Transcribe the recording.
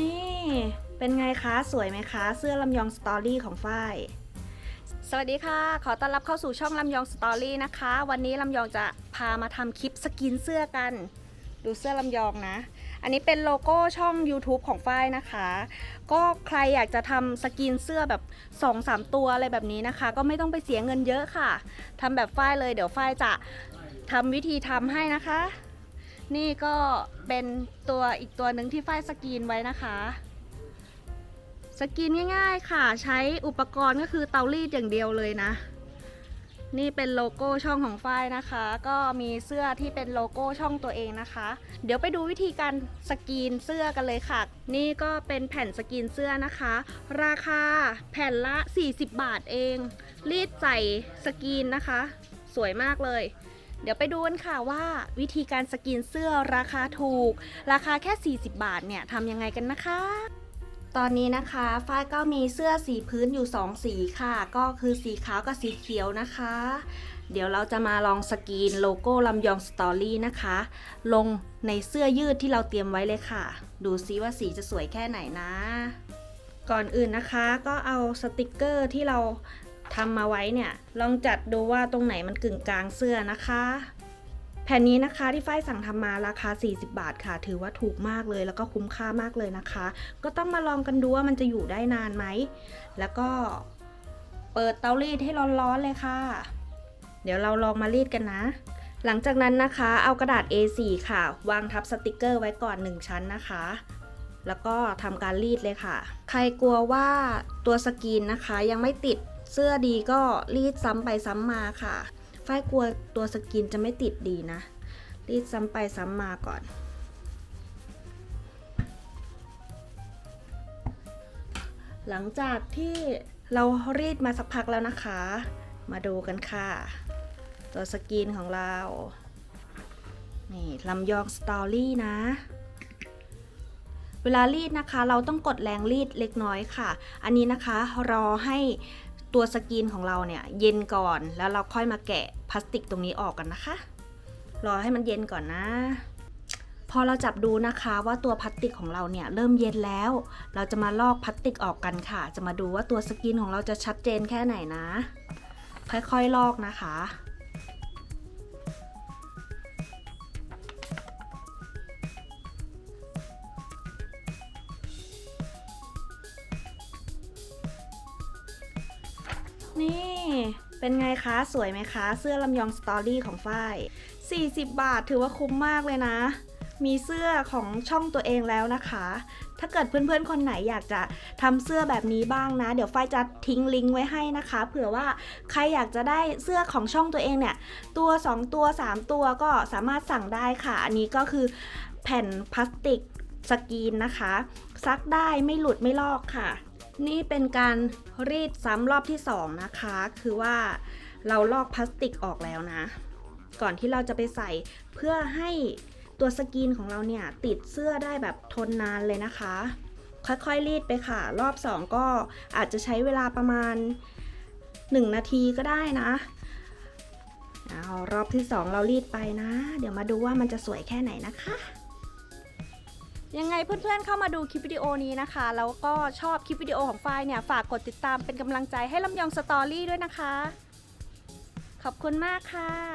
นี่เป็นไงคะสวยไหมคะ เสื้อลำยองสตอรี่ของฝ้าย สวัสดีค่ะ ขอต้อนรับเข้าสู่ช่องลำยองสตอรี่นะคะ วันนี้ลำยองจะพามาทำคลิปสกินเสื้อกัน ดูเสื้อลำยองนะ อันนี้เป็นโลโก้ช่อง YouTube ของฝ้ายนะคะ ก็ใครอยากจะทำสกินเสื้อแบบ 2-3 ตัวอะไรแบบนี้นะคะ ก็ไม่ต้องไปเสียเงินเยอะค่ะทำแบบฝ้ายเลยเดี๋ยวฝ้ายจะทำวิธีทำให้นะคะ นี่ก็เป็นตัวอีกตัวหนึ่งที่ฝ้ายสกรีนไว้นะคะ สกรีนง่ายๆค่ะ ใช้อุปกรณ์ก็คือเตารีดอย่างเดียวเลยนะ นี่เป็นโลโก้ช่องของฝ้ายนะคะ ก็มีเสื้อที่เป็นโลโก้ช่องตัวเองนะคะ เดี๋ยวไปดูวิธีการสกรีนเสื้อกันเลยค่ะ นี่ก็เป็นแผ่นสกรีนเสื้อนะคะ ราคาแผ่นละ 40 บาทเอง รีดใส่สกรีนนะคะ สวยมากเลย เดี๋ยวไปดูกันค่ะว่าวิธีการสกรีนเสื้อราคาถูก ราคาแค่ 40 บาทเนี่ยทำยังไงกันนะคะ ตอนนี้นะคะฝ้ายก็มีเสื้อสีพื้นอยู่ 2 สีค่ะ ก็คือสีขาวกับสีเขียวนะคะ เดี๋ยวเราจะมาลองสกรีนโลโก้ลำยองสตอรี่นะคะ ลงในเสื้อยืดที่เราเตรียมไว้เลยค่ะ ดูซิว่าสีจะสวยแค่ไหนนะ ก่อนอื่นนะคะก็เอาสติกเกอร์ที่เรา ทำมาไว้เนี่ย ลองจัดดูว่าตรงไหนมันกึ่งกลางเสื้อนะคะ แผ่นนี้นะคะที่ฝ้ายสั่งทำมาราคา 40 บาทค่ะ ถือว่าถูกมากเลยแล้วก็คุ้มค่ามากเลยนะคะ ก็ต้องมาลองกันดูว่ามันจะอยู่ได้นานไหม แล้วก็เปิดเตารีดให้ร้อนๆเลยค่ะ เดี๋ยวเราลองมารีดกันนะ หลังจากนั้นนะคะ เอากระดาษ A4 ค่ะ วางทับสติกเกอร์ไว้ก่อน 1 ชั้นนะคะแล้วก็ทำการรีดเลยค่ะ ใครกลัวว่าตัวสกรีนนะคะยังไม่ติด เสื้อดีก็รีดซ้ำไปซ้ำมาค่ะ ฝ้ายกลัวตัวสกินจะไม่ติดดีนะ รีดซ้ำไปซ้ำมาก่อนหลังจากที่เรารีดมาสักพักแล้วนะคะ มาดูกันค่ะ ตัวสกินของเรา นี่ลำยองสตอรี่นะ เวลารีดนะคะ เราต้องกดแรงรีดเล็กน้อยค่ะ อันนี้นะคะรอให้ ตัวสกรีนของเราเนี่ยเย็นก่อนแล้วเราค่อยมาแกะพลาสติกตรงนี้ออกกันนะคะ รอให้มันเย็นก่อนนะ พอเราจับดูนะคะว่าตัวพลาสติกของเราเนี่ยเริ่มเย็นแล้ว เราจะมาลอกพลาสติกออกกันค่ะ จะมาดูว่าตัวสกรีนของเราจะชัดเจนแค่ไหนนะ ค่อยๆลอกนะคะ นี่เป็นไงคะ สวยไหมคะ เสื้อลำยองสตอรี่ของฝ้าย 40 บาทถือว่าคุ้มมากเลยนะ มีเสื้อของช่องตัวเองแล้วนะคะ ถ้าเกิดเพื่อนๆ คนไหนอยากจะทำเสื้อแบบนี้บ้างนะ เดี๋ยวฝ้ายจะทิ้งลิงก์ไว้ให้นะคะ เผื่อว่าใครอยากจะได้เสื้อของช่องตัวเองเนี่ย ตัว 2 ตัว 3 ตัวก็สามารถสั่งได้ค่ะ อันนี้ก็คือแผ่นพลาสติกสกรีนนะคะ ซักได้ไม่หลุดไม่ลอกค่ะ นี่เป็นการรีดซ้ำรอบที่ 2 นะคะ คือว่าเราลอกพลาสติกออกแล้วนะ ก่อนที่เราจะไปใส่เพื่อให้ตัวสกรีนของเราเนี่ย ติดเสื้อได้แบบทนนานเลยนะคะ ค่อยๆรีดไปค่ะ รอบ 2 ก็อาจจะใช้เวลาประมาณ 1 นาทีก็ได้นะเอารอบที่ 2 เรารีดไปนะ เดี๋ยวมาดูว่ามันจะสวยแค่ไหนนะคะ ยังไงเพื่อนๆเข้ามาดูคลิปวิดีโอนี้นะคะ แล้วก็ชอบคลิปวิดีโอของฝ้ายเนี่ย ฝากกดติดตามเป็นกำลังใจให้ลำยองสตอรี่ด้วยนะคะ ขอบคุณมากค่ะ